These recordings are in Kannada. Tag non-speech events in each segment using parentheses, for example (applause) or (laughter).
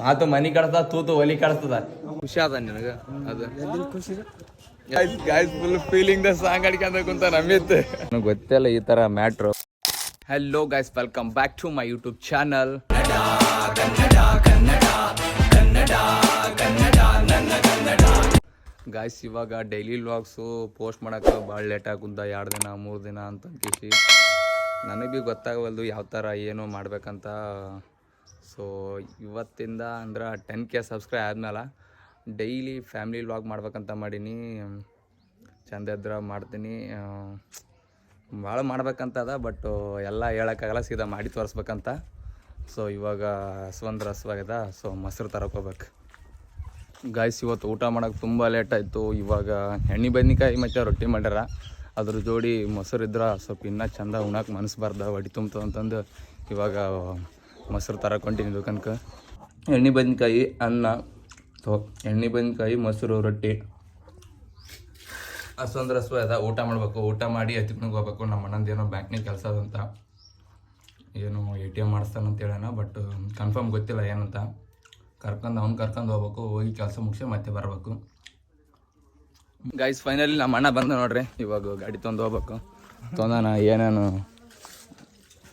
ಮಾತು ಮನಿ ಕಳ್ತದ ತೂತು ಒಲಿ ಕಡ್ತದ ಖುಷಿ ಅದ ನಿನಗ? ಅದು. ಖುಷಿ guys guys full feeling the song ಅಡ್ಕೊಂಡ ಕುಂತ ನಮ್ಮಿತ್ತು ನನಗೆ ಗೊತ್ತಿಲ್ಲ ಈ ತರ matter. Hello guys welcome back to my YouTube channel guys ಇವಾಗ ಡೈಲಿ ವ್ಲಾಗ್ಸು ಪೋಸ್ಟ್ ಮಾಡೋಕೆ ಭಾಳ ಲೇಟ್ ಆಗುಂತ ಎರಡು ದಿನ ಮೂರು ದಿನ ಅಂತ ಕಿಸಿ ನನಗೆ ಭೀ ಗೊತ್ತಾಗವಲ್ದು ಯಾವ ಥರ ಏನು ಮಾಡ್ಬೇಕಂತ. ಸೊ ಇವತ್ತಿಂದ ಅಂದ್ರೆ ಟೆನ್ ಕೆ ಸಬ್ಸ್ಕ್ರೈಬ್ ಆದ್ಮೇಲೆ ಡೈಲಿ ಫ್ಯಾಮ್ಲಿ ವ್ಲಾಗ್ ಮಾಡ್ಬೇಕಂತ ಮಾಡೀನಿ. ಚಂದ ಇದ್ರೆ ಮಾಡ್ತೀನಿ. ಭಾಳ ಮಾಡ್ಬೇಕಂತದ ಬಟ್ ಎಲ್ಲ ಹೇಳೋಕ್ಕಾಗಲ್ಲ, ಸೀದಾ ಮಾಡಿ ತೋರಿಸ್ಬೇಕಂತ. ಸೊ ಇವಾಗ ಹಸ್ವಂದ್ರೆ ಹಸ್ವಾಗ್ಯದ ಸೊ ಮೊಸರು ತರಕೋಬೇಕು. ಗಾಯ್ಸ್ ಇವತ್ತು ಊಟ ಮಾಡೋಕೆ ತುಂಬ ಲೇಟ್ ಆಯಿತು. ಇವಾಗ ಎಣ್ಣೆ, ಬದ್ನೆಕಾಯಿ ಮತ್ತು ರೊಟ್ಟಿ ಮಾಡ್ಯಾರ. ಅದ್ರ ಜೋಡಿ ಮೊಸರು ಇದ್ರೆ ಸ್ವಲ್ಪ ಇನ್ನೂ ಚಂದ ಉಣಕ್ಕೆ ಮನಸ್ಸು ಬಾರ್ದ ಹೊಡಿ ತುಂಬ್ತು ಅಂತಂದು ಇವಾಗ ಮೊಸರು ತರಕೊಂಡಿನಿ ದುಕಾನ್ಕ ಎಣ್ಣೆ ಬದ್ನಿಕಾಯಿ, ಅನ್ನ ಸೊ ಎಣ್ಣೆ ಬದ್ನಿಕಾಯಿ, ಮೊಸರು, ರೊಟ್ಟಿ. ಹಸ್ವಂದ್ರೆ ಹಸ್ವ ಅದ, ಊಟ ಮಾಡಬೇಕು. ಊಟ ಮಾಡಿ ಹತ್ತಿಪ್ನಿಗೆ ಹೋಗ್ಬೇಕು. ನಮ್ಮ ಅಣ್ಣಂದು ಏನೋ ಬ್ಯಾಂಕ್ನಾಗ ಕೆಲಸ ಅದಂತ ಏನು ಎ ಟಿ ಎಂ ಮಾಡಿಸ್ತಾನಂತ ಹೇಳೋಣ ಬಟ್ ಕನ್ಫರ್ಮ್ ಗೊತ್ತಿಲ್ಲ ಏನಂತ. ಕರ್ಕೊಂಡು, ಅವ್ನು ಕರ್ಕೊಂಡು ಹೋಗ್ಬೇಕು. ಹೋಗಿ ಕೆಲಸ ಮುಗಿಸಿ ಮತ್ತೆ ಬರಬೇಕು. ಗೈಸ್ ಫೈನಲಿ ನಮ್ಮ ಅಣ್ಣ ಬಂದ ನೋಡ್ರಿ. ಇವಾಗ ಗಾಡಿ ತೊಂದು ಹೋಗ್ಬೇಕು. ತೊಂದಾನ, ಏನೇನು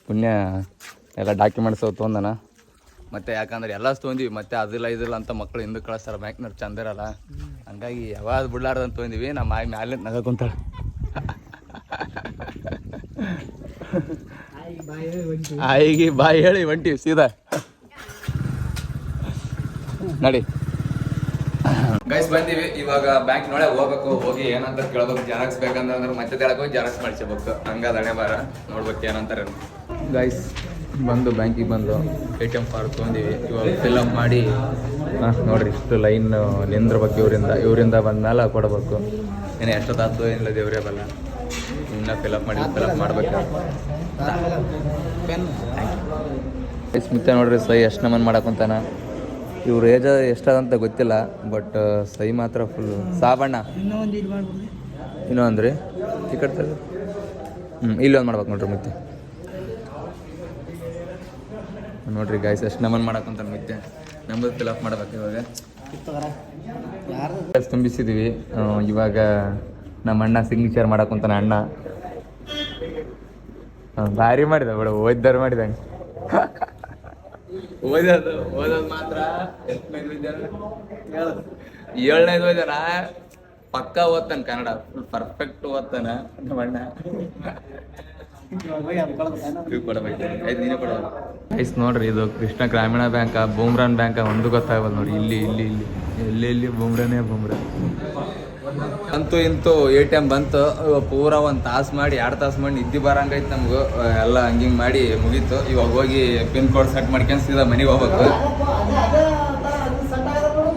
ಪುಣ್ಯ ಎಲ್ಲ ಡಾಕ್ಯುಮೆಂಟ್ಸ್ ತೊಂದನ. ಮತ್ತೆ ಯಾಕಂದ್ರೆ ಎಲ್ಲ ತೊಗೊಂಡಿವಿ ಮತ್ತೆ ಅದಿಲ್ಲ, ಇದಿಲ್ಲ ಅಂತ ಮಕ್ಕಳು ಹಿಂದಕ್ಕೆ ಕಳಿಸ್ತಾರ. ಬ್ಯಾಂಕ್ನವ್ರು ಚಂದ ಇರಲ್ಲ. ಹಂಗಾಗಿ ಯಾವಾಗ ಬಿಡ್ಲಾರ್ದಂತ ತೊಗೊಂಡಿವಿ ನಮ್ಮ ಆಯ್ ಮ್ಯಾಲೆ ನಗ ಕುಂತಾಳೆ ಆಯಿಗೆ ಬಾಯಿ ಹೇಳಿ ಹೊಂಟಿವಿ ಸೀದಾ. ನಡಿ. ಗೈಸ್ ಬಂದಿವಿ. ಇವಾಗ ಬ್ಯಾಂಕ್ ನೋಡೆ ಹೋಗ್ಬೇಕು. ಹೋಗಿ ಏನಂತ ಕೇಳ್ಬೇಕು. ಜೆರಾಕ್ಸ್ ಬೇಕಂದ್ರೆ ಮತ್ತೆ ತೆಳಕ್ ಹೋಗಿ ಜೆರಾಕ್ಸ್ ಮಾಡಿಸ್ಬೇಕು ಹಂಗ ದಣೆ ಬಾರ ನೋಡ್ಬೇಕು ಏನಂತಾರೆ. ಗೈಸ್ ಬಂದು ಬ್ಯಾಂಕಿಗೆ ಬಂದು ಎ ಟಿ ಎಂ ಕಾರ್ಡ್ ತೊಗೊಂಡಿವಿ. ಇವಾಗ ಫಿಲಪ್ ಮಾಡಿ. ಹಾಂ ನೋಡ್ರಿ ಇಷ್ಟು ಲೈನ್ ನಿಂದ್ರಬೇಕು ಇವರಿಂದ. ಇವರಿಂದ ಬಂದ್ಮೇಲೆ ಕೊಡಬೇಕು. ಏನು ಎಷ್ಟೊತ್ತಾಯ್ತು? ಏನಿಲ್ಲ ದೇವ್ರೇ ಬಲ್ಲ. ಇನ್ನ ಫಿಲಪ್ ಮಾಡಿ ಫಿಲಪ್ ಮಾಡ್ಬೇಕು. ಸ್ಮಿತ ನೋಡ್ರಿ ಸೈ ಎಷ್ಟು ನಮನ್ ಮಾಡಕ್ಕಂತಾನ ಇವ್ರ ಏಜ್ ಎಷ್ಟದಂತ ಗೊತ್ತಿಲ್ಲ ಬಟ್ ಸೈ ಮಾತ್ರ ಫುಲ್ ಸಾಬಣ್ಣ ಇನ್ನೂ ಅಂದ್ರಿ ಈ ಕಡೆ ಹ್ಞೂ ಇಲ್ಲೊಂದು ಮಾಡ್ಬೇಕು ನೋಡ್ರಿ ಮತ್ತೆ ನೋಡ್ರಿ ಗಾಯ್ಸ್ ಎಷ್ಟು ನಮನ್ ಮಾಡಕ್ಕಂತ ಮತ್ತೆ ನಮ್ಮದು ಅಪ್ ಮಾಡ್ಬೇಕು ಇವಾಗ. ತುಂಬಿಸಿದೀವಿ. ಇವಾಗ ನಮ್ಮ ಅಣ್ಣ ಸಿಗ್ನೇಚರ್ ಮಾಡಕ್ಕಂತಾನೆ ಅಣ್ಣ. ಭಾರಿ ಮಾಡಿದ ಬಿಡ ಓದ್ದಾರು ಮಾಡಿದಂಗೆ. (laughs) ಓದೋದು ಓದೋದು ಮಾತ್ರ. ಏಳನೇದು ಓದ್ಯಾನ ಪಕ್ಕ ಓದ್ತಾನ ಕನ್ನಡ ಫುಲ್ ಪರ್ಫೆಕ್ಟ್ ಓದ್ತಾನ. ಗೈಸ್ ನೋಡ್ರಿ, ಇದು ಕೃಷ್ಣ ಗ್ರಾಮೀಣ ಬ್ಯಾಂಕ, ಬೂಮ್ರಾನ್ ಬ್ಯಾಂಕ, ಒಂದು ಗೊತ್ತಾಗಲ್ಲ ನೋಡಿ. ಇಲ್ಲಿ ಇಲ್ಲಿ ಇಲ್ಲಿ ಎಲ್ಲಿ ಬೂಮ್ರಾನೇ ಬೂಮ್ರಾ. ಅಂತೂ ಇಂತೂ ಎ ಟಿ ಎಂ ಬಂತು. ಪೂರ ಒಂದು ತಾಸು ಮಾಡಿ ಎರಡು ತಾಸು ಮಾಡಿ ನಿದ್ದೆ ಬರಂಗೈತೆ ನಮ್ಗೆ. ಎಲ್ಲ ಹಂಗಿಂಗ್ ಮಾಡಿ ಮುಗೀತು. ಇವಾಗ ಹೋಗಿ ಪಿನ್ ಕೋಡ್ ಸೆಟ್ ಮಾಡ್ಕೊಂಡು ಸೀದಾ ಮನೆಗೆ ಹೋಗ್ಬೇಕು.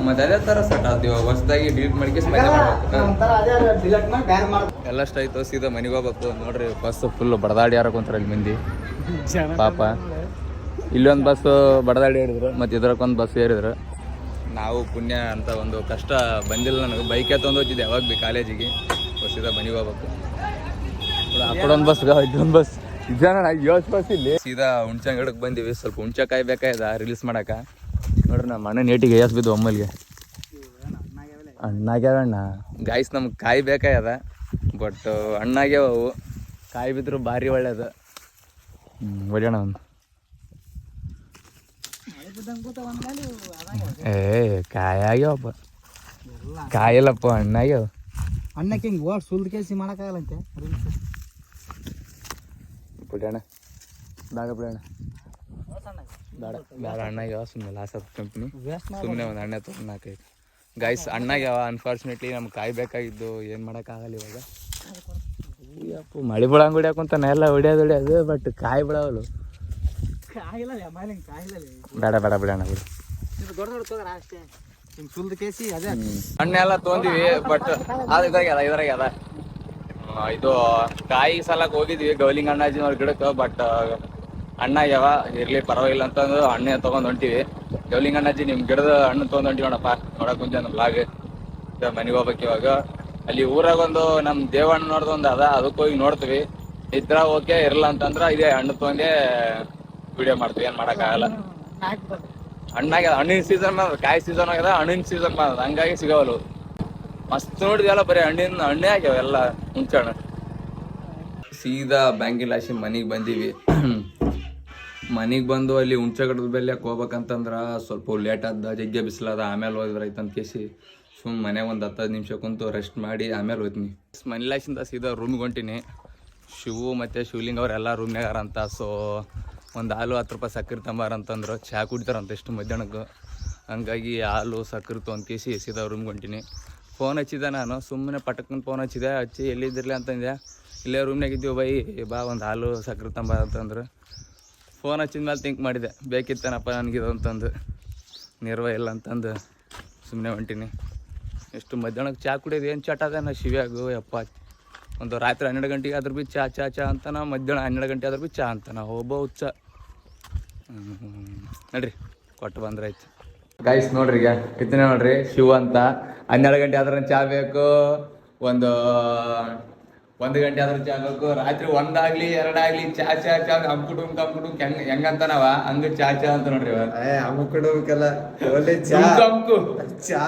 ಮತ್ತೆ ಅದೇ ಥರ ಸೆಟ್ ಆಯ್ತು ಇವಾಗ ಹೊಸದಾಗಿ ಡಿಲೀಟ್ ಮಾಡ್ಕೊಂಡು ಮನೆ ಮಾಡ್ಬೇಕು. ಎಲ್ಲ ಆಯ್ತು. ಸೀದಾ ಮನೆಗೆ ಹೋಗ್ಬೇಕು. ನೋಡ್ರಿ ಬಸ್ ಫುಲ್ ಬಡದಾಡಿ ಯಾರ ಕುಂತಾರ ಇಲ್ಲಿ ಮಂದಿ? ಪಾಪ. ಇಲ್ಲೊಂದು ಬಸ್ ಬಡದಾಡಿ ಹೇಳಿದ್ರು ಮತ್ತೆ ಇದ್ರಕ್ಕೊಂದು ಬಸ್ ಏರಿದ್ರು. ನಾವು ಪುಣ್ಯ ಅಂತ ಒಂದು ಕಷ್ಟ ಬಂದಿಲ್ಲ ನನಗೆ. ಬೈಕೇ ತೊಗೊಂಡು ಹೋಗಿದ್ದೆ ಯಾವಾಗ ಬಿ ಕಾಲೇಜಿಗೆ. ಸೀದಾ ಬನಿ ಹೋಗ್ಬೇಕು. ಅಕ್ಕಡೊಂದು ಕಡೆ ಒಂದು ಬಸ್ ಬಸ್ ಇದಾನ ಯೋಚ್ ಬಸ್ ಇಲ್ಲಿ ಸೀದಾ ಹುಣ್ಸೆ ಬಂದಿವಿ. ಸ್ವಲ್ಪ ಹುಣ್ಸೆ ಕಾಯಿ ಬೇಕಾಯ್ದ ರಿಲೀಸ್ ಮಾಡಕ. ನೋಡ್ರಿ, ನಮ್ಮ ಮನೆ ನೇಟಿಗೆ ಎಸ್ ಬಿದ್ದು ಒಮ್ಮಲ್ಗೆ. ಅಣ್ಣಾಗ್ಯಾವಣ್ಣ ಗಾಯ್ಸ್ ನಮ್ಗೆ ಕಾಯಿ ಬೇಕಾಗ್ಯದ ಬಟ್ ಹಣ್ಣಾಗ್ಯಾವ ಅವು ಕಾಯಿ ಬಿದ್ದರೂ ಭಾರಿ ಒಳ್ಳೇದು. ಹ್ಞೂ ಒಂದು. ಏ ಕಾಯಿ ಆಗ್ಯಾವಪ್ಪ ಕಾಯಿಲ್ಲಪ್ಪ ಹಣ್ಣಾಗ್ಯಾವ. ಅಣ್ಣಕ್ಕೆ ಹಿಂಗೆ ಓಡ್ ಸುಲ್ದ ಕೇಸಿ ಮಾಡೋಕ್ಕಾಗಲ್ಲಂತೆ? ಬಿಡೋಣ ಬೇಡ ಬಿಡೋಣ ಬೇಡ ಬೇಡ ಅಣ್ಣಾಗ್ಯಾವ ಸುಮ್ಮನೆ ಲಾಸ್ ಆದ ಕಂಪ್ನಿ ಸುಮ್ಮನೆ ಒಂದು ಅಣ್ಣ ತೊಗೊಂಡು ನಾಲ್ಕೈದು ಗಾಯ್ಸ್ ಅಣ್ಣಾಗ್ಯವ ಅನ್ಫಾರ್ಚುನೇಟ್ಲಿ ನಮ್ಗೆ ಕಾಯಿ ಬೇಕಾಗಿದ್ದು ಏನು ಮಾಡೋಕ್ಕಾಗಲ್ಲ ಇವಾಗ. ಮಳೆ ಬಿಡಂಗ್ ಹೊಡ್ಯಾಕಂತಾನೆ ಎಲ್ಲ ಹೊಡ್ಯೋದು ಹೊಡ್ಯೋದು ಬಟ್ ಕಾಯಿ ಬಿಡವಲ್ಲ ಬೇಡ ಬೇಡ ಬಿಡೋಣ ಬಿಡು. ಇದು ತೊಂದಿವಿ ಬಟ್ ಅದ ಇದ್ರಾಗ್ಯದ. ಇದ್ರಾಗ್ಯದ ಇದು ಕಾಯಿ ಸಲಕ್ ಹೋಗಿದ್ವಿ ಗೌಲಿಂಗ್ ಅಣ್ಣಾಜಿನವ್ರ ಗಿಡಕ್ಕೆ ಬಟ್ ಹಣ್ಣಾಗ್ಯಾವ ಇರ್ಲಿ ಪರವಾಗಿಲ್ಲ ಅಂತಂದು ಹಣ್ಣೆ ತಗೊಂಡ್ ಹೊಂಟಿವಿ. ಗೌಲಿಂಗ್ ಅಣ್ಣಾಜಿ ನಿಮ್ ಗಿಡದ ಹಣ್ಣು ತಗೊಂಡ್ ಪಾರ್ಕ್ ನೋಡಕ್ ಮುಂಚೆ ನಮ್ ಬ್ಲಾಗ್ ಮನೆಗೆ ಹೋಗ್ಬೇಕು ಇವಾಗ. ಅಲ್ಲಿ ಊರಾಗ ಒಂದು ನಮ್ ದೇವಣ್ಣ ನೋಡ್ದೊಂದ್ ಅದ ಅದಕ್ಕೆ ಹೋಗಿ ನೋಡ್ತೀವಿ. ಇದ್ರ ಓಕೆ ಇರಲ್ಲ ಅಂತಂದ್ರ ಇದೇ ಹಣ್ಣು ತೊಗೊಂಡೆ ವಿಡಿಯೋ ಮಾಡ್ತೀವಿ ಏನ್ ಮಾಡಕ್ಕಾಗಲ್ಲ. ಹಣ್ಣಾಗ ಹಣ್ಣಿನ ಸೀಸನ್ ಕಾಯಿ ಸೀಸನ್ ಆಗ್ಯದ ಹಣ್ಣಿನ ಸೀಸನ್ ಬಂದ ಹಂಗಾಗಿ ಸಿಗವಲ್ಲ ಮಸ್ತ್ ನೋಡಿದ್ವಲ್ಲ ಬರೀ ಹಣ್ಣಿನ ಹಣ್ಣೇ ಆಗ್ಯಾವ ಎಲ್ಲ ಮುಂಚೆ ಹಣ್ಣು ಸೀದಾ ಬ್ಯಾಂಕಿಲ್ ಲಾಸಿ ಮನೆಗೆ ಬಂದೀವಿ. (clears throat) ಮನೆಗೆ ಬಂದು ಅಲ್ಲಿ ಹುಂಚಗಡದ ಬೆಲ್ಯಕ್ಕೆ ಹೋಗ್ಬೇಕಂತಂದ್ರ ಸ್ವಲ್ಪ ಲೇಟ್ ಆದ ಜಗ್ಗೆ ಬಿಸಿಲದ ಆಮೇಲೆ ಹೋದ್ರೆ ಐತಂತ ಕೇಸಿ ಸುಮ್ ಮನೆ ಒಂದು ಹತ್ತೈದು ನಿಮಿಷ ಕುಂತು ರೆಸ್ಟ್ ಮಾಡಿ ಆಮೇಲೆ ಹೋಗ್ತೀನಿ ಮನೆಲಾಸಿಂದ ಸೀದಾ ರೂಮ್ಗೆ ಹೊಂಟೀನಿ. ಶಿವು ಮತ್ತು ಶಿವಲಿಂಗ್ ಅವರೆಲ್ಲ ರೂಮ್ನಾಗ ಅಂತ ಸೊ ಒಂದು ಹಾಲು ಹತ್ತು ರೂಪಾಯಿ ಸಕ್ಕರೆ ತಂಬಾರ ಅಂತಂದ್ರೆ, ಚಹಾ ಕುಡಿತಾರಂತ ಎಷ್ಟು ಮಧ್ಯಾಹ್ನಕ್ಕೆ. ಹಂಗಾಗಿ ಹಾಲು, ಸಕ್ಕರೆ ತೊಗೊಂಡು ಕೇಸಿ ಎಸಿದ ರೂಮ್ಗೆ ಹೊಂಟೀನಿ ಫೋನ್ ಹಚ್ಚಿದೆ ನಾನು, ಸುಮ್ಮನೆ ಪಟಕ್ಕನ್ ಫೋನ್ ಹಚ್ಚಿದೆ, ಹಚ್ಚಿ ಎಲ್ಲಿದ್ದಿರಲಿ ಅಂತಂದೆ. ಇಲ್ಲೇ ರೂಮ್ನಾಗ ಇದ್ದೀವಿ ಬೈ, ಬಾ ಒಂದು ಹಾಲು, ಸಕ್ಕರೆ ತಂಬಾರ ಅಂತಂದ್ರೆ. ಫೋನ್ ಹಚ್ಚಿದ ಮೇಲೆ ಥಿಂಕ್ ಮಾಡಿದೆ, ಬೇಕಿತ್ತೇನಪ್ಪ ನನಗಿದು ಅಂತಂದು. ನಿರ್ವ ಇಲ್ಲ ಅಂತಂದು ಸುಮ್ಮನೆ ಹೊಂಟೀನಿ. ಎಷ್ಟು ಮಧ್ಯಾಹ್ನಕ್ಕೆ ಚಹಾ ಕುಡಿಯೋದು ಏನು ಚಟ ಅದ ನಾ ಶಿವ್ಯಾಗು ಯಪ್ಪ. ಒಂದು ರಾತ್ರಿ ಹನ್ನೆರಡು ಗಂಟೆಗೆ ಆದ್ರೂ ಭೀ ಚಾ ಚಾ ಚಾ ನಾ ಮಧ್ಯಾಹ್ನ ಹನ್ನೆರಡು ಗಂಟೆ ಆದ್ರೂ ಭೀ ಚಾ ನಾ ಒಬ್ಬ ಹುಚ್ಚ. ನಡ್ರಿ ಕೊಟ್ಟು ಬಂದ್ರೆ ಆಯ್ತು. ಗೈಸ್ ನೋಡ್ರಿ ಈಗ ಕಿತ್ತನೆ ನೋಡ್ರಿ ಶಿವ ಅಂತ. ಹನ್ನೆರಡು ಗಂಟೆ ಆದ್ರೆ ಚಾ ಬೇಕು ಒಂದು ಒಂದು ಗಂಟೆ ಆದ್ರೆ ಚಾ ಬೇಕು. ರಾತ್ರಿ ಒಂದಾಗ್ಲಿ ಎರಡಾಗ್ಲಿ ಚಾ ಚಾ ಚಾ ಕಂಪ್ಕುಟುಂ ಕಂಪ್ಕುಟುಂ ಹೆಂಗ್ ಹೆಂಗಂತಾನವ? ಹಂಗ ಚಾ ಚಾ ಅಂತ ನೋಡ್ರಿ ಇವ. ಏ ಅಮ್ಮಕ್ಕಡಬೇಕಲ್ಲ ಒಳ್ಳೆ ಚಾ. ಚಾ.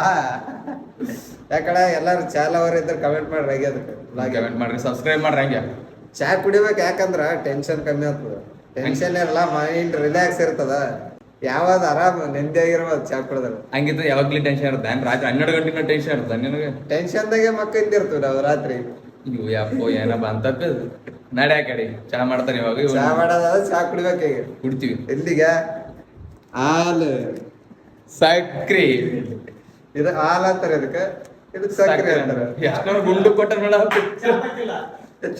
ಯಾಕಡೆ ಎಲ್ಲಾರು ಚಾ ಲವರ್ ಇದ್ರೆ ಕಮೆಂಟ್ ಮಾಡ್ರಿ ಹಂಗೆ ಅದಕ್ಕೆ. ಕಮೆಂಟ್ ಮಾಡ್ರಿ ಸಬ್ಸ್ಕ್ರೈಬ್ ಮಾಡ್ರಿ ಹಂಗೆ. ಚಾ ಕುಡಿಬೇಕು ಯಾಕಂದ್ರ ಟೆನ್ಷನ್ ಕಮ್ಮಿ ಆಗ್ತದ. ಟೆನ್ಷನ್ ಇರಲ್ಲ ಮೈಂಡ್ ರಿಲ್ಯಾಕ್ಸ್ ಇರ್ತದ. ಯಾವಾಗ ಆರಾಮ್ ನೆಮ್ಮದಿಯಾಗಿರ್ಬೋದು ಚಾ ಕುಡಿದ್ರೆ ಹಂಗಿದ್ರೆ ಯಾವಾಗ್ಲಿ ಟೆನ್ಷನ್ ಇರುತ್ತೆ. ಏನ್ ರಾತ್ರಿ ಹನ್ನೆರಡು ಗಂಟೆ ಟೆನ್ಷನ್ ಇರುತ್ತೆ ನಿನಗೆ? ಟೆನ್ಷನ್ದಾಗೆ ಮಕ್ಕಿರ್ತೀವಿ ನಾವು ರಾತ್ರಿ. ಇವು ಯಪ್ಪೋ ಏನಪ್ಪ ಅಂತ ನಡೆ ಕಡೆ. ಚಾ ಮಾಡ್ತಾರೆ ಇವಾಗ. ಚಾ ಮಾಡೋದಾದ್ರೆ ಚಾ ಕುಡಿಬೇಕು ಈಗ ಕುಡ್ತೀವಿ. ಎಲ್ಲಿಗೆ? ಹಾಲು. ಸಕ್ರಿ. ಇದು ಹಾಲು ಅಂತಾರೆ ಇದಕ್ಕೆ. ಇದು ಸಕ್ರಿ ಅಂತಾರೆ. ಎಷ್ಟೋ ಗುಂಡು ಕೊಟ್ಟ ನೋಡ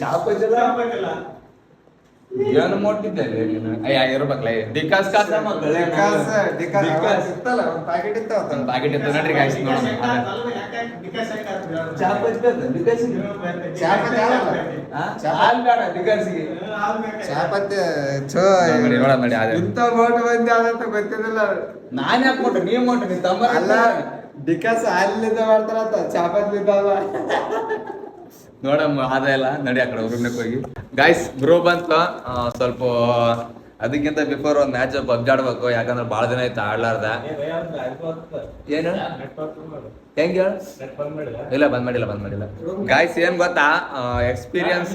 ಚಾಪಲ್ಲ ಏನು ಮುಟ್ಟಿದ್ದೆ ನೀನು ಅಯ್ಯ ಇರ್ಬೇಕಲ್ಲ ಡಿಕಾಸ್ ಕಾಸ ಡಿಕಾಸ್ ಡಿಕಾಸ್ ಇತ್ತಲ್ಲ ಒಂದು ಪ್ಯಾಕೆಟ್ ಇತ್ತು ಒಂದು ಪ್ಯಾಕೆಟ್ ಇತ್ತು. ನೋಡ್ರಿ ಗಾಯ್ಸ್ ನೋಡೋಣ. ಚಾಪತ್ತಿ ಹಾಲಲ್ಲ? ಹಾಲ್ ಬೇಡ ಡಿಕಾಸ್ಗೆ ಚಾಪತ್ತಿ ಛೋ. ನೋಡಿ ನೋಡ ನೋಡಿ ಅದೇ ಇಂತ ಮೋಟ್ ಬಂದಿ ಆದಂತ ಗೊತ್ತಿದ್ದಿಲ್ಲ ನಾನ್ ಯಾಕೆ ಮೋಟ್ ನೀ ಮೋಟ್ ನಿ ತಮ್ಮ ಅಲ್ಲ ಡಿಕಾಸ್ ಹಾಲಿಂದ ಮಾಡ್ತಾರಂತ. ಚಾಪತ್ತಿ ನೋಡಮ್ಮ ಅದೆಲ್ಲ ನಡಿ ಆ ಕಡೆ ರೂಮ್ನಾಗ ಹೋಗಿ. ಗಾಯ್ಸ್ ಬ್ರೋ ಬಂತ. ಸ್ವಲ್ಪ, ಅದಕ್ಕಿಂತ ಬಿಫೋರ್ ಒಂದು ಮ್ಯಾಚ್ ಬಬ್ಜಾಡ್ಬೇಕು ಯಾಕಂದ್ರೆ ಭಾಳ ದಿನ ಆಯ್ತು ಆಡ್ಲಾರ್ದ. ಏನು? ಹೆಂಗ ಇಲ್ಲ, ಬಂದ್ ಮಾಡಿಲ್ಲ ಬಂದ್ ಮಾಡಿಲ್ಲ. ಗಾಯ್ಸ್ ಏನ್ ಗೊತ್ತಾ? ಎಕ್ಸ್ಪೀರಿಯನ್ಸ್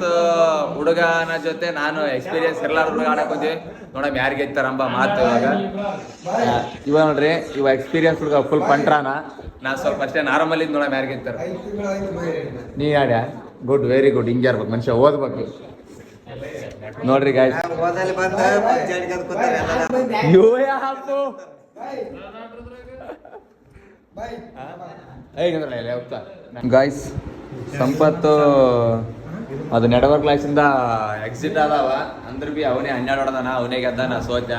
ಹುಡುಗನ ಜೊತೆ ನಾನು ಎಕ್ಸ್ಪೀರಿಯನ್ಸ್ ಇರ್ಲಾರ ಹುಡುಗ ಆಡಕ್ ಹೋದ್ವಿ. ನೋಡಮ್ ಯಾರಿಗೆ ಇರ್ತಾರಂಬ ಮಾತು ಇವಾಗ. ಇವ ನೋಡ್ರಿ, ಇವ ಎಕ್ಸ್ಪೀರಿಯನ್ಸ್ ಹುಡುಗ ಫುಲ್ ಪಂಟ್ರಾನ. ನಾ ಸ್ವಲ್ಪ ಅಷ್ಟೇ ನಾರ್ಮಲ್ ಇದ್ ನೋಡಮ್ ಯಾರಿಗೆ ಇರ್ತಾರ ನೀ ಆಡ್ಯಾ ಗುಡ್ ವೆರಿ ಗುಡ್ ಹಿಂಗೆ ಇರ್ಬೇಕು, ಮನುಷ್ಯ ಓದ್ಬೇಕು. ನೋಡ್ರಿ ಗಾಯ್ಸ್. ಗಾಯ್ಸ್ ಸಂಪತ್ತು, ಅದು ನೆಟ್ವರ್ಕ್ ಕ್ಲಾಸಿಂದ ಎಕ್ಸಿಟ್ ಆದವ. ಅಂದ್ರೆ ಬಿ ಅವನೇ ಹನ್ನೆರಡು ಹೊಡೆದಾನ, ಅವನೇ ಗೆದ್ದ ನಾ ಸೋತ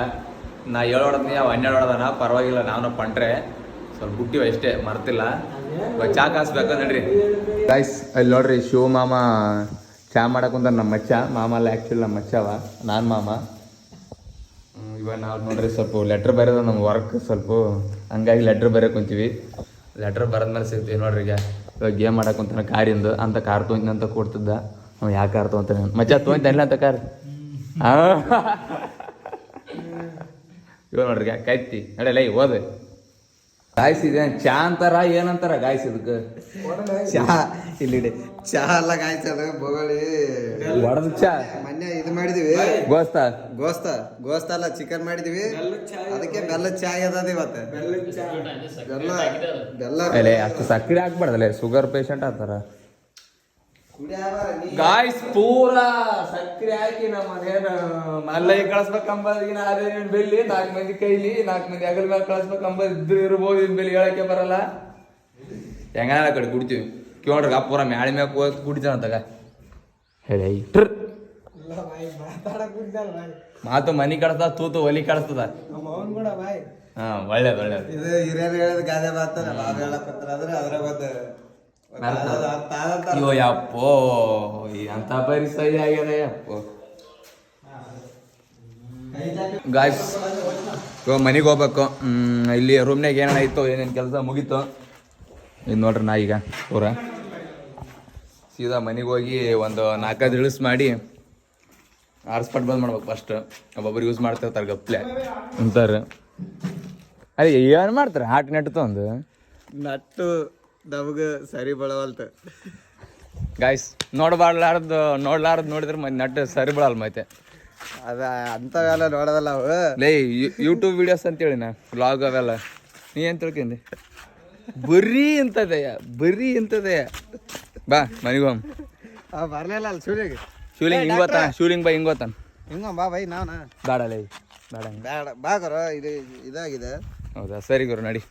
ನಾ ಏಳು ಹೊಡೆದ್ನಿ, ಅವ ಹನ್ನೆರಡು ಹೊಡೆದಾನ, ಪರವಾಗಿಲ್ಲ ನಾನು ಪಂಟ್ರೆ. ಸ್ವಲ್ಪ ಬುಟ್ಟಿವ ಅಷ್ಟೇ ಮರ್ತಿಲ್ಲ. ಚಾ ನಡ್ರಿ. ಗಾಯ್ಸ್ ಅಲ್ಲಿ ನೋಡ್ರಿ, ಶಿವ ಮಾಮ ಚಾ ಮಾಡಕ್ಕಂತ ನಮ್ಮ ಮಚ್ಚ ಮಾಮ ಅಲ್ಲ ಆ್ಯಕ್ಚುಲಿ ನಮ್ಮ ಮಚ್ಚವ ನಾನು ಮಾಮ. ಇವಾಗ ನಾವು ನೋಡ್ರಿ ಸ್ವಲ್ಪ ಲೆಟ್ರ್ ಬರೆಯೋದು ನಮ್ಮ ವರ್ಕ್ ಸ್ವಲ್ಪ ಹಂಗಾಗಿ ಲೆಟ್ರ್ ಬರೆಯೋಕೆ ಕುಂತೀವಿ. ಲೆಟ್ರ್ ಬರದ್ಮೇಲೆ ಸಿಗ್ತೀವಿ ನೋಡ್ರಿ ಈಗ. ಇವಾಗ ಗೇಮ್ ಮಾಡಕ್ಕಂತಾನೆ ಕಾರಿಂದು. ಅಂತ ಕಾರ್ ತೊಗೊಂತೀನಿ ಅಂತ ಕೊಡ್ತಿದ್ದ. ಅವ್ನು ಯಾಕೆ ಕಾರ್ ತೊಗೊಂತಾನೆ ಮಚ್ಚ ತೊಗೊಂತಾನಿಲ್ಲ ಅಂತ ಕಾರ್ ಇವಾಗ ನೋಡ್ರಿ ಕೈತಿ ಈಗ ಓದೆ. ಗಾಯ್ಸ್ ಇದೆ ಚಾ ಅಂತಾರ ಏನಂತಾರ ಗಾಯ್ಸ್ ಇದಕ್ಕೆ ಚಾ ಇಲ್ಲಿ ಚಾ ಎಲ್ಲ ಕಾಯ್ಸದ ಬೊಗಳಿ. ಒಡದ ಚಾ. ಮೊನ್ನೆ ಇದು ಮಾಡಿದಿವಿ. ಗೋಸ್ತ? ಗೋಸ್ತ ಗೋಸ್ತ ಅಲ್ಲ ಚಿಕನ್ ಮಾಡಿದಿವಿ. ಅದಕ್ಕೆ ಬೆಲ್ಲ ಚಾ ಅದ ಇವತ್ತು. ಬೆಲ್ಲ ಬೆಲ್ಲ ಅಲ್ಲೇ ಅಷ್ಟು ಸಕ್ಕರೆ ಹಾಕ್ಬಾರ್ದಲ್ಲ ಶುಗರ್ ಪೇಷಂಟ್ ಆತಾರ. ಗಾಯ್ಸ್ ಪೂರಾ ಸಕ್ಕರೆ ಹಾಕಿ ನಮ್ಮ ಮನೇನ ಮಲ್ಲಯ್ಯ ಕಳಿಸ್ಬೇಕಂಬದಿನ ಅದೇ ಬೆಲ್ಲಿ? ನಾಲ್ಕು ಮಂದಿ ಕೈಲಿ ನಾಲ್ಕು ಮಂದಿ ಅಗಲ ಮೇಲೆ ಕಳಿಸ್ಬೇಕಂಬದ್ ಇದ್ರ ಇರ್ಬೋದು ಇನ್ ಬೆಲ್ಲಿ ಹೇಳಕ್ಕೆ ಬರಲ್ಲ. ಹೆಂಗ ಕಡೆ ಕುಡಿತೀವಿ? ಕೇಳ್ರಿ ಆ ಪೂರ ಮ್ಯಾಳಿ ಮ್ಯಾಗ ಹೋಗಿ ಕುಡಿತಾನ ತಗ ಹೇಳಿ ಇಟ್ರ ಮಾತು ಮನಿ ಕಳಿಸ್ತದ ತೂತು ಒಲಿ ಕಳಿಸ್ತದ? ಹಾ ಒಳ್ಳೇದು ಒಳ್ಳೇದು. ಇದು ಹಿರಿಯರು ಹೇಳಿದ ಗಾದೆ ಬಾತ್ ಅದ್ರ ಬಂದು ಅಯ್ಯೋ ಯಪ್ಪೋ ಅಂತ ಪರಿಸ್ಥಿತಿ ಆಗ್ಯದ ಯಪ್ಪೋ. ಗಾಯ್ಸ್ ಇವಾಗ ಮನೆಗೆ ಹೋಗ್ಬೇಕು. ಹ್ಮ್, ಇಲ್ಲಿ ರೂಮ್ನಾಗ ಏನೇನು ಆಯ್ತು ಏನೇನು ಕೆಲಸ ಮುಗೀತು. ಇದು ನೋಡ್ರಿ ನಾ ಈಗ ಪೂರ ಸೀದಾ ಮನೆಗೆ ಹೋಗಿ ಒಂದು ನಾಲ್ಕೈದು ಇಳಿಸ್ ಮಾಡಿ ಆರ್ಸ್ಪಾಟ್ ಬಂದ್ ಮಾಡ್ಬೇಕು ಫಸ್ಟ್ ಒಬ್ಬೊಬ್ರು ಯೂಸ್ ಮಾಡ್ತಿರ್ತಾರೆ ಗಪ್ಲೆ. ಅಂತಾರೆ. ಅದೇ ಏನು ಮಾಡ್ತಾರೆ? ಹಾಟ್ ನೆಟ್ ತಂದು. ನಟ್ಟು ನಮ್ಗ ಸರಿ ಬಳವಲ್ತ ಗಾಯ್ಸ್ ನೋಡಬಾರ್ಲಾರ್ದು ನೋಡ್ಲಾರ್ದು ನೋಡಿದ್ರೆ ಮತ್ತೆ ನಟ್ಟು ಸರಿ ಬಿಡಲ್ಲ ಮತ್ತೆ. ಅದ ಅಂಥವೆಲ್ಲ ನೋಡೋದಲ್ಲ ಅವು. ಲೇ ಯೂಟ್ಯೂಬ್ ವಿಡಿಯೋಸ್ ಅಂತೇಳಿ ನಾ ವ್ಲಾಗ್ ಅವೆಲ್ಲ. ನೀ ಏನು ತಿಳ್ಕೊಂಡಿ? ಬರೀ ಇಂಥದೆಯ ಬರ್ರಿ ಇಂಥದೆಯ ಬಾ ಮನೆಗೆ ಹೋಮ್. ಬರಲಿಲ್ಲ ಅಲ್ಲ ಸೂರ್ಯಗೆ ಶಿವಲಿಂಗ್ ಹಿಂಗ್ ಗೊತ್ತಾನ ಶಿವಲಿಂಗ್ ಬಾ ಹಿಂಗ್ ಗೊತ್ತಾನ ಹಿಂಗ ಬಾ ಬೈ ನಾವ್ನ. ಬೇಡ ಲೇ ಬೇಡ ಬೇಡ ಬಾ ಗುರು ಇದು ಇದಾಗಿದೆ. ಹೌದಾ? ಸರಿ ಗುರು ನಡಿ.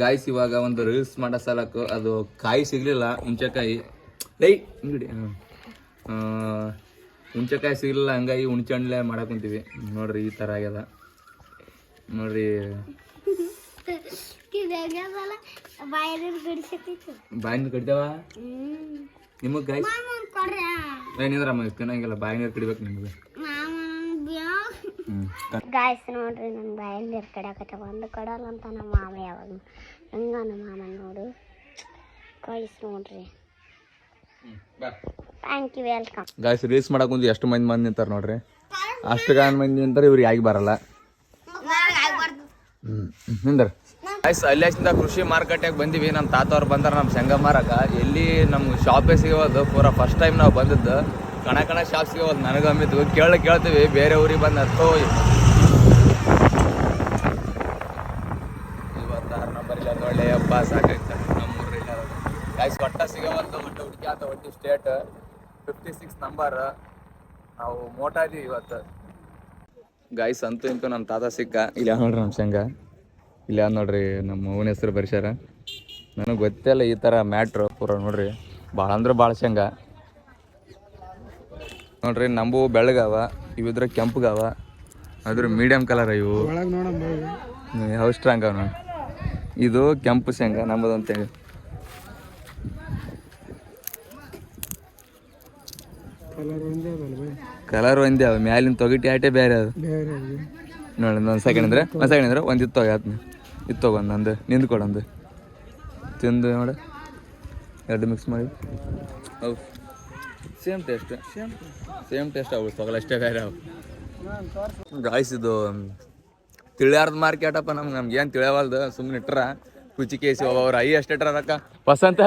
ಗಾಯ್ಸ್ ಇವಾಗ ಒಂದು ರೀಲ್ಸ್ ಮಾಡೋ ಸಲಕ್ಕು ಅದು ಕಾಯಿ ಸಿಗಲಿಲ್ಲ ಹುಂಚೆಕಾಯಿ ಲೈ ಹಿಂಗಿಡಿ ಹುಂಚೆಕಾಯಿ ಸಿಗಲಿಲ್ಲ ಹಂಗಾಗಿ ಹುಣ್ಚಣ್ಲೆ ಮಾಡಕ್ಕೆ ಕುಂತೀವಿ. ನೋಡ್ರಿ ಈ ಥರ ಆಗ್ಯದ. ನೋಡ್ರಿ. ಬಾಯಿ ನೀರು ನಿಮಗೆ ಗಾಯ್ಸ್ ಏನಿದ್ರಮ್ಮ ತಿನ್ನಂಗಿಲ್ಲ ಬಾಯಿ ನೀರು ಕಡಿಬೇಕು ನಿಮಗೆ. ಗಾಯ್ಸ್ ನೋಡ್ರಿ ನನ್ನ ಬಾಯಲ್ಲಿ ಕಡಿಯಾಕತ್ತ ಒಂದು ಕಡಲ್ಲ ಅಂತ ನಮ್ಮ ಮಾಮ ಯಾವಾಗ ಹಂಗ ನಮ್ಮ ಮಾಮ ನೋಡು. ಗಾಯ್ಸ್ ನೋಡ್ರಿ. Thank you welcome guys reels ಮಾಡಕ್ ಎಷ್ಟು ಮಂದಿ ಮಂದಿ ನಿಂತಾರ ನೋಡ್ರಿ. ಅಷ್ಟು ಗಾನ್ ಮಂದಿ ನಿಂತಾರೆ ಇವ್ರಿಗೆ ಆಗಿ ಬರಲ್ಲ. ನಿಂದ್ರ. ಗಾಯ್ಸ್ ಅಲ್ಲಿಂದ ಕೃಷಿ ಮಾರ್ಕೆಟಿಗೆ ಬಂದಿವಿ. ನಮ್ಮ ತಾತವ್ರು ಬಂದಾರ ನಮ್ಮ ಶೇಂಗಾ ಮಾರಕ. ಎಲ್ಲಿ ನಮ್ಗೆ ಶಾಪೇ ಸಿಗೋದು, ಪೂರಾ ಫಸ್ಟ್ ಟೈಮ್ ನಾವು ಬಂದದ್ದು. ಕಣ ಕಣ ಶಾಪ್ ಸಿಗೋದು ನನಗೆ ಅಮ್ಮಿದ್ವು ಕೇಳ ಕೇಳ್ತೀವಿ. ಬೇರೆ ಊರಿಗೆ ಬಂದು ಹತ್ತೋ ಇವತ್ತು ನಂಬರ್ ಇಲ್ಲ ಒಳ್ಳೆ ಹಬ್ಬ ಸಾಕಾಯ್ತು. ನಮ್ಮ ಇಲ್ಲ ಗಾಯ್ಸ್ ಒಟ್ಟ ಸಿಗೋವಲ್ದು ಒಟ್ಟು ಆತ ಒಟ್ಟು ಸ್ಟೇಟ್. ಫಿಫ್ಟಿ ಸಿಕ್ಸ್ ನಂಬರ್ ನಾವು ಮೋಟಾದಿ ಇವತ್ತು. ಗಾಯ್ಸ್ ಅಂತೂ ಇಂತೂ ನಮ್ಮ ತಾತ ಸಿಕ್ಕ. ಇಲ್ಲ ನೋಡ್ರಿ ನಮ್ಮ ಶೇಂಗ? ಇಲ್ಲ ನೋಡ್ರಿ ನಮ್ಮ ಅವನ ಹೆಸರು ಬರ್ಸ್ಯಾರ ನನಗೆ ಗೊತ್ತಿಲ್ಲ ಈ ಥರ ಮ್ಯಾಟ್ರು ಪೂರ ನೋಡ್ರಿ. ಭಾಳ ಅಂದ್ರೆ ಭಾಳ ಶೇಂಗ. ನೋಡ್ರಿ ನಂಬು ಬೆಳಗಾವ ಇವಿದ್ರ ಕೆಂಪಗಾವ ಅದ್ರ ಮೀಡಿಯಂ ಕಲರ್ ಇವು. ಯಾವ ಸ್ಟ್ರಾಂಗ್ ಅವ ನೋಡಿ. ಇದು ಕೆಂಪು ಶೇಂಗ ನಮ್ಮದು ಅಂತೇಳಿ ಕಲರ್ ಒಂದೇ ಅವ ಮ್ಯಾಲಿನ ತೊಗಟಿ ಆಟೇ ಬೇರೆ ಅದು. ನೋಡಿ ಒಂದು ಸೆಕೆಂಡ್ ಅಂದ್ರೆ ಒಂದು ಸೆಕೆಂಡ್ ಅಂದ್ರೆ ಒಂದು ಇತ್ತು ಆತ್ನ ಇತ್ತು ಒಂದು ನಂದು ನಿಂದು ಕೊಡೊಂದು ತಿಂದು ನೋಡ. ಎರಡು ಮಿಕ್ಸ್ ಮಾಡಿ. ಅವು same taste same same taste ಅವು ಹೋಗಲ್ಲ ಅಷ್ಟೇ ಬೇರೆ ಅವು ಗಾಯ್ಸ್ ಇದು ತಿಳಿಯಾರ್ದ ಮಾರ್ಕೆಟಪ್ಪ ನಮ್ಗೆ ನಮ್ಗೆ ಏನು ತಿಳಿಯವಲ್ದು ಸುಮ್ಮನೆ ಇಟ್ರ. ಕುಚಿ ಕೇಸಿ ಅವ್ರ ಐ ಅಷ್ಟು ಇಟ್ರ ರೊಕ್ಕ. ವಸಂತ?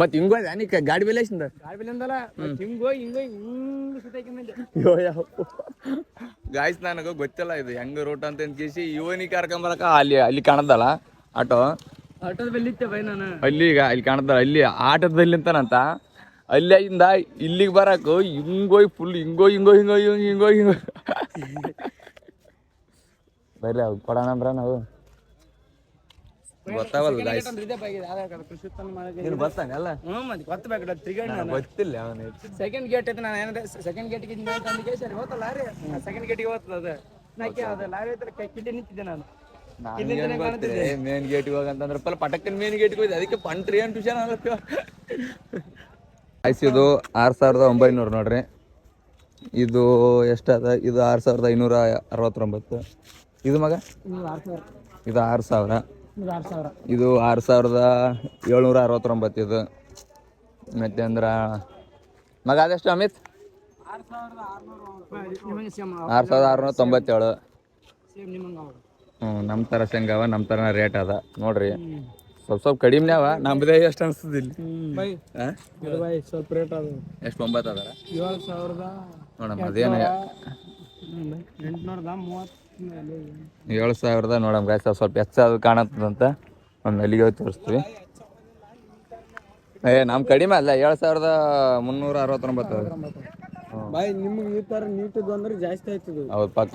ಮತ್ತೆ ಹಿಂಗೋ ಅನಿಕ ಗಾಡಿ ಬೆಲೆ ಎಷ್ಟಿಂದ ಗಾಯ್ಸ್ ನನಗೆ ಗೊತ್ತಿಲ್ಲ ಇದು ಹೆಂಗ್ ರೂಟ್ ಅಂತ ಕೇಸಿ ಇವನಿ ಕರ್ಕೊಂಬರಕ ಅಲ್ಲಿ ಅಲ್ಲಿ ಕಾಣದಲ್ಲ ಆಟೋ. ಆಟೋದ ಬೆಲೆ ಇತ್ತೆ ಬೈ ನಾನು. ಅಲ್ಲಿ ಈಗ ಅಲ್ಲಿ ಕಾಣ್ತಾರ ಅಲ್ಲಿ ಆಟೋದಲ್ಲಿ ನಿಂತಾನಂತ ಅಲ್ಲಿಂದ ಇಲ್ಲಿಗೆ ಬರಕ್ ಹಿಂಗೋಯ್ ಫುಲ್ ಹಿಂಗೋ ಹಿಂಗೋ ಹಿಂಗೋ ಹಿಂಗೋ ಹಿಂಗೋ ಹಿಂಗೋ. ಬರ್ರಿ ಅವ್ ಕೊಡೋಣ ಅಂದ್ರ ನಾವು ಗೊತ್ತಾವಲ್ಲ ನೀನು ತಿರ್ಗಾಡಿ ಗೊತ್ತಿಲ್ಲ ಅವನು ಸೆಕೆಂಡ್ ಗೇಟ್ ಐತೆ ನಾನು ಏನಂದ್ರೆ ಸೆಕೆಂಡ್ ಗೇಟ್ಗೆ ಸರಿ ಹೋತ ಲಾರಿ. ಸೆಕೆಂಡ್ ಗೇಟಿಗೆ ಹೋಗ್ತದ ಅದು. ನಾಕೆ ಅದು ಲಾರಿ ಹತ್ರ ಕೈ ನಿಂತಿದ್ದೆ ನಾನು. ಮೇನ್ ಗೇಟ್ ಹೋಗಂತಂದ್ರೆ ಪಲ್ಲ ಪಟಕ್ಕನ್ ಮೇನ್ ಗೇಟ್ ಹೋಯ್ತು. ಅದಕ್ಕೆ ಪಂಟ್ರಿ ಅಂತ ಟ್ಯೂಷನ್ ಆಗತ್ತೆ ಐಸ್ ಇದು ಆರು ಸಾವಿರದ ಒಂಬೈನೂರು ನೋಡ್ರಿ. ಇದು ಎಷ್ಟದ? ಇದು ಆರು ಸಾವಿರದ ಐನೂರ ಅರವತ್ತೊಂಬತ್ತು. ಇದು ಮಗ? ಇದು ಆರು ಸಾವಿರ. ಇದು ಆರು ಸಾವಿರದ ಏಳ್ನೂರ ಅರವತ್ತೊಂಬತ್ತು ಇದು. ಮತ್ತೆ ಅಂದ್ರ ಮಗ ಅದೆಷ್ಟು ಅಮಿತ್? ಆರು ಸಾವಿರದ ಆರ್ನೂರ ನಿಮಗೆ ಸೇಮ್ ಆರು ಸಾವಿರದ ಆರುನೂರ ತೊಂಬತ್ತೇಳು. ಹ್ಞೂ ನಮ್ಮ ಥರ ಶೇಂಗಾವ ನಮ್ಮ ಥರ ರೇಟ್ ಅದ. ನೋಡ್ರಿ ಸ್ವಲ್ಪ ಸ್ವಲ್ಪ ಕಡಿಮೆ ಅವ ನಮ್ಮದೇ ಎಷ್ಟು ಅನ್ಸ್ತದ ಇಲ್ಲಿ. ಸ್ವಲ್ಪ ರೇಟ್ ಅದು. ಎಷ್ಟು ಒಂಬತ್ತು ಅದಾರ? ಏಳು ಸಾವಿರದ ನೋಡಮ್ಮ ಅದೇನು ಎಂಟುನೂರದ ಮೂವತ್ತು ಏಳು ಸಾವಿರದ ನೋಡಮ್ಮ ಗಾಯ ಸ್ವಲ್ಪ ಹೆಚ್ಚಾದ ಕಾಣತ್ತದಂತ. ಒಂದು ಅಲ್ಲಿಗೆ ಹೋಗಿ ತೋರಿಸ್ತೀವಿ. ಏ ನಮ್ಮ ಕಡಿಮೆ ಅಲ್ಲ ಏಳು ಸಾವಿರದ ಮುನ್ನೂರ ಅರವತ್ತೊಂಬತ್ತು. ಬಾಯ್ ನಿಮ್ಗೆ ಈ ಥರ ನೀಟದ್ದು ಅಂದ್ರೆ ಜಾಸ್ತಿ ಆಯ್ತದು. ಹೌದು ಪಕ್ಕ.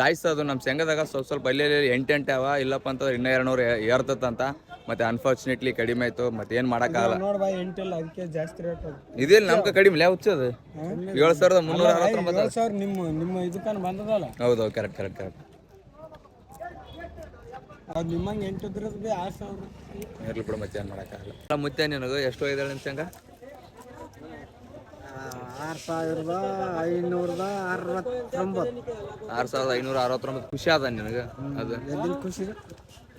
ಗಾಯ್ಸ್ ಅದು ನಮ್ಮ ಶೇಂಗದಾಗ ಸ್ವಲ್ಪ ಸ್ವಲ್ಪ ಅಲ್ಲಿ ಎಂಟು ಎಂಟು ಅವ ಇಲ್ಲಪ್ಪ ಅಂತಂದ್ರೆ ಇನ್ನೂ ಎರಡು ನೂರು ಏರ್ತದಂತ ಮತ್ತೆ ಅನ್ಫಾರ್ಚುನೇಟ್ಲಿ ಕಡಿಮೆ ಆಯ್ತು ಮತ್ತೆ ಏನು ಮಾಡೋಕ್ಕಾಗಲ್ಲ. ನೋಡ್ ಬಾಯ್ ಎಂಟಿಲ್ಲ ಅದಕ್ಕೆ ಜಾಸ್ತಿ ರೇಟ್ ಅದು. ನಮ್ಗೆ ಕಡಿಮೆ ಲೇ ಹುಚ್ಚದು ಏಳು ಸಾವಿರದ ಮುನ್ನೂರ ಅರವತ್ತೊಂಬತ್ತು ಸಾವಿರ ನಿಮ್ಮ ನಿಮ್ಮ ಇದಕ್ಕನ ಬಂದದಲ್ಲ? ಹೌದು ಕರೆಕ್ಟ್ ಕರೆಕ್ಟ್ ಕರೆಕ್ಟ್ ಅದು ನಿಮ್ಮಂಗೆ ಎಂಟು ಇದ್ರದ್ದು ಆರು ಸಾವಿರ. ಇರ್ಲಿ ಬಿಡು ಮತ್ತೆ ಏನು ಮಾಡೋಕ್ಕಾಗಲ್ಲ. ಮುತ್ತೆ ನಿನಗೆ ಎಷ್ಟು ಹೋಗಿದ್ದಾಳೆ ನಿಮ್ಸಂಗ ಆರು ಸಾವಿರದ ಐನೂರದ ಅರವತ್ತೊಂಬತ್ತು ಆರು ಸಾವಿರದ ಐನೂರ ಅರವತ್ತೊಂಬತ್ತು. ಖುಷಿ ಅದ ನಿನಗೆ? ಅದು? ಖುಷಿ?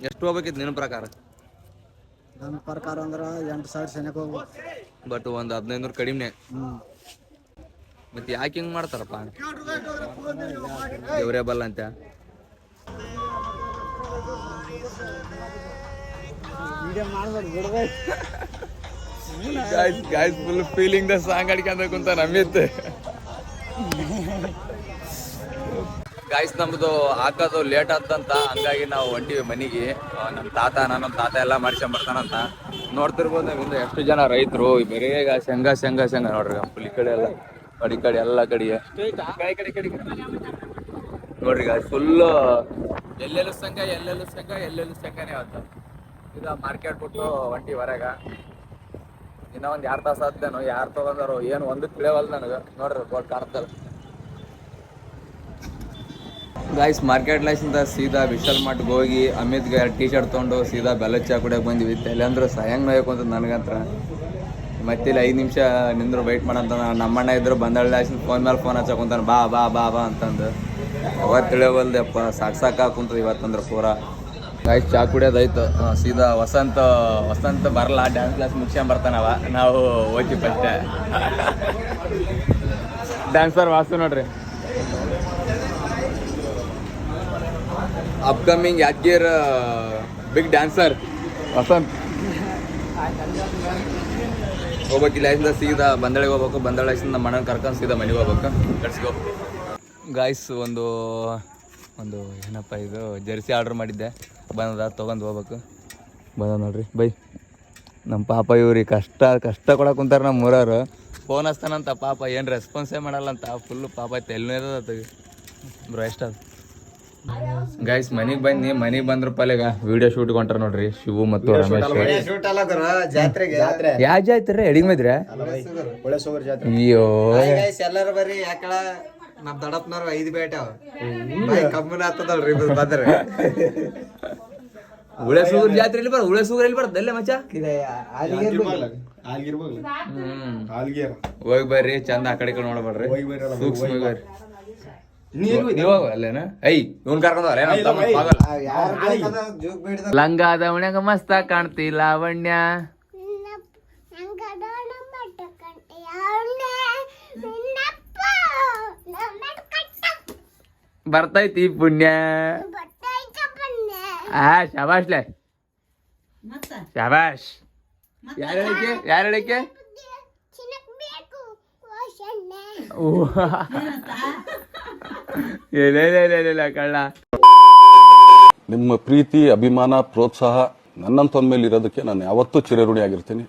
ಎಷ್ಟು ಹೋಗ್ಬೇಕಿತ್ತು ನಿನ್ನ ಪ್ರಕಾರ? ನನ್ನ ಪ್ರಕಾರ ಅಂದ್ರೆ ಎಂಟು ಸಾವಿರ ಸೆನೆಗೆ ಹೋಗ್ಬೇಕು. ಬಟ್ ಒಂದು ಹದಿನೈದು ಕಡಿಮೆ. ಮತ್ತೆ ಯಾಕೆ ಹಿಂಗೆ ಮಾಡ್ತಾರಪ್ಪ? ಡ್ಯೂರೇಬಲ್ ಅಂತ. ಮಾಡ್ಬೇಕು ಬಿಡ್ಬೇಕು guys guys full feeling the song ಅಡ್ಕೊಂಡ ಕುಂತ ನಮ್ಮಿತ್ತು. ಗಾಯ್ಸ್ ನಮ್ದು ಹಾಕೋದು ಲೇಟ್ ಆತಂತ ಹಂಗಾಗಿ ನಾವು ಹೊಂಟಿವಿ ಮನೆಗೆ. ನಮ್ಮ ತಾತ ನಾನು ನಮ್ಮ ತಾತ ಎಲ್ಲ ಮಾಡ್ಸ್ಕೊಂಡ್ ಬರ್ತಾನಂತ ನೋಡ್ತಿರ್ಬೋದು ನಮ್ಮಿಂದ ಇಂದ ಎಷ್ಟು ಜನ ರೈತರು ಬೇರೆ ಶೇಂಗಾ ಶೇಂಗಾ ಶೇಂಗಾ ನೋಡ್ರಿ ಫುಲ್ ಈ ಕಡೆ ಎಲ್ಲ ಕಡೆ ಕಡೆ ಎಲ್ಲ ಕಡೆಗೆ ಕಡೆ ಕಡೆ ಕಡೆ ಕಡೆ. ನೋಡ್ರಿ ಗಾಯ್ಸ್ ಫುಲ್ ಎಲ್ಲೆಲ್ಲೂ ಸಂಘ ಎಲ್ಲೆಲ್ಲೂ ಸಂಘ ಎಲ್ಲೆಲ್ಲೂ ಸಂಘನೇ ಆತ. ಇದು ಮಾರ್ಕೆಟ್ ಬಿಟ್ಟು ಹೊಂಟಿ ಹೊರಗ. ಇನ್ನ ಒಂದ್ ಎರಡು ತಾಸ ಆದ್ದೇನೋ ಯಾರು ತಗೊಂಡಾರು, ಏನು ಒಂದು ತಿಳಿಯವಲ್ಲ ನನಗೆ. ನೋಡ್ರಿ ಬೋರ್ಡ್ ಕಾಣ್ತಲ್ಲ ಗಾಯ್ಸ್ ಮಾರ್ಕೆಟ್ ಲೈಸಿಂದ ಸೀದಾ ವಿಶಾಲ್ ಮಟ್ಗೆ ಹೋಗಿ ಅಮಿತ್ಗೆ ಎರಡು ಟಿ ಶರ್ಟ್ ತೊಗೊಂಡು ಸೀದಾ ಬೆಲ್ಲ ಚಾ ಕುಡಿಯೋಕೆ ಬಂದ್ವಿ. ಅಂದ್ರೆ ಸಾಯಂಗ್ ನೋಯಕ್ಕೆ ಅಂತ ನನಗಂತ್ರ ಮತ್ತಿಲ್ಲಿ ಐದು ನಿಮಿಷ ನಿಂದ್ರು ವೆಯ್ಟ್ ಮಾಡಂತ ನಮ್ಮಣ್ಣ ಇದ್ರು ಬಂದಳ್ಳಿ ಫೋನ್ ಮೇಲೆ ಫೋನ್ ಹಚ್ಚಕೊಂತಾನೆ ಬಾ ಬಾ ಬಾ ಬಾ ಅಂತಂದು. ಅವತ್ತು ತಿಳಿಯವಲ್ದಪ್ಪ ಸಾಕು ಸಾಕು ಕುಂತದ ಇವತ್ತಂದ್ರೆ ಪೂರ. ಗಾಯ್ಸ್ ಚಾ ಕುಡಿಯೋದಾಯ್ತು. ಸೀದಾ ವಸಂತ ವಸಂತ ಬರಲ್ಲ ಡ್ಯಾನ್ಸ್ ಕ್ಲಾಸ್ ಮುಗಿಸ್ಕೊಂಡ್ ಬರ್ತಾನವ. ನಾವು ಓಕೆ ಫಸ್ಟ್ ಡ್ಯಾನ್ಸರ್ ವಾಸ್ತು ನೋಡ್ರಿ. Upcoming Yadgir big dancer Vasanth. ಹೋಗ್ಬೇಕು ಇಲ್ಲಿಂದ ಸೀದಾ ಬಂದಳಿಗೆ ಹೋಗ್ಬೇಕು ಬಂದಳ ನಮ್ಮ ಮಣ್ಣನ್ನು ಕರ್ಕೊಂಡು ಸೀದಾ ಮನೆಗೆ ಹೋಗ್ಬೇಕು. ಕಟ್ಸ್ಕೋ ಗಾಯ್ಸ್ ಒಂದು ಒಂದು ಏನಪ್ಪ ಇದು ಜರ್ಸಿ ಆರ್ಡ್ರ್ ಮಾಡಿದ್ದೆ. ಬಂದದ ತೊಗೊಂಡು ಹೋಗ್ಬೇಕು. ಬಂದ ನೋಡ್ರಿ ಬೈ. ನಮ್ಮ ಪಾಪ ಇವ್ರಿಗೆ ಕಷ್ಟ ಕಷ್ಟ ಕೊಡಕ್ಕೆ ಕುಂತಾರೆ ನಮ್ಮ ಮೂರವರು ಫೋನ್ ಹಚ್ತಾನಂತ ಪಾಪ ಏನು ರೆಸ್ಪಾನ್ಸೇ ಮಾಡಲ್ಲ ಅಂತ. ಫುಲ್ಲು ಪಾಪ ತೆಲ್ನೇದ ಬ್ರೋ ಎಷ್ಟದು ಗೈಸ್ ಮನೆಗೆ ಬನ್ನಿ ಮನೆಗೆ ಬಂದ್ರ ಪಲೆಗ ವಿಡಿಯೋ ಶೂಟ್ ಕೊಂಟಾರ ನೋಡ್ರಿ ಶಿವು ಮತ್ತು ರಮೇಶ್. ಶೂಟ್ ಜಾತ್ರೆ. ಎಡಿಗ್ ಜಾತ್ರೆ. ಅಯ್ಯೋ. ಎಲ್ಲರೂ ಬರ್ರಿ ಯಾಕಳ? ನಮ್ ದಡಪ್ನವ್ರು ಐದು ಬೇಟಾವ ಕಮ್ಮನ ಆಗ್ತದಲ್ರಿ ಇಬ್ರು ಬಂದ್ರೆ. ಉಳೆ ಸೂಗರ್ ಜಾತ್ರೆ ಎಲ್ಲಿ ಬರ ಉಳೆ ಸೂಗರ್ ಎಲ್ಲಿ ಬರ್ತದೆ ಅಲ್ಲೇ ಮಚ್ಚ? ಹೋಗಿ ಬರ್ರಿ ಚಂದ ಆ ಕಡೆ ನೋಡ್ಬಾರ್ರಿ ಕಡೆ ಸೂಕ್ಷ್ಮ ಬರ್ರಿ ಲಂಗ ದವಣ್ಯಾಗ ಮಸ್ತ ಕಾಣ್ತಿ ಲಾವಣ್ಯ. ಬರ್ತೈತಿ ಪುಣ್ಯ. ಆ ಲೇ. ಶಬಾಷ್. ಯಾರ ಹೇಳಿಕೆ? ಯಾರ? ಹೇಳಿಕೆ? ಇಲ್ಲ ಕಳ್ಳ. ನಿಮ್ಮ ಪ್ರೀತಿ ಅಭಿಮಾನ ಪ್ರೋತ್ಸಾಹ ನನ್ನಂತೊಂದ ಮೇಲೆ ಇರೋದಕ್ಕೆ ನಾನು ಯಾವತ್ತೂ ಚಿರಋಣಿಯಾಗಿರ್ತೀನಿ.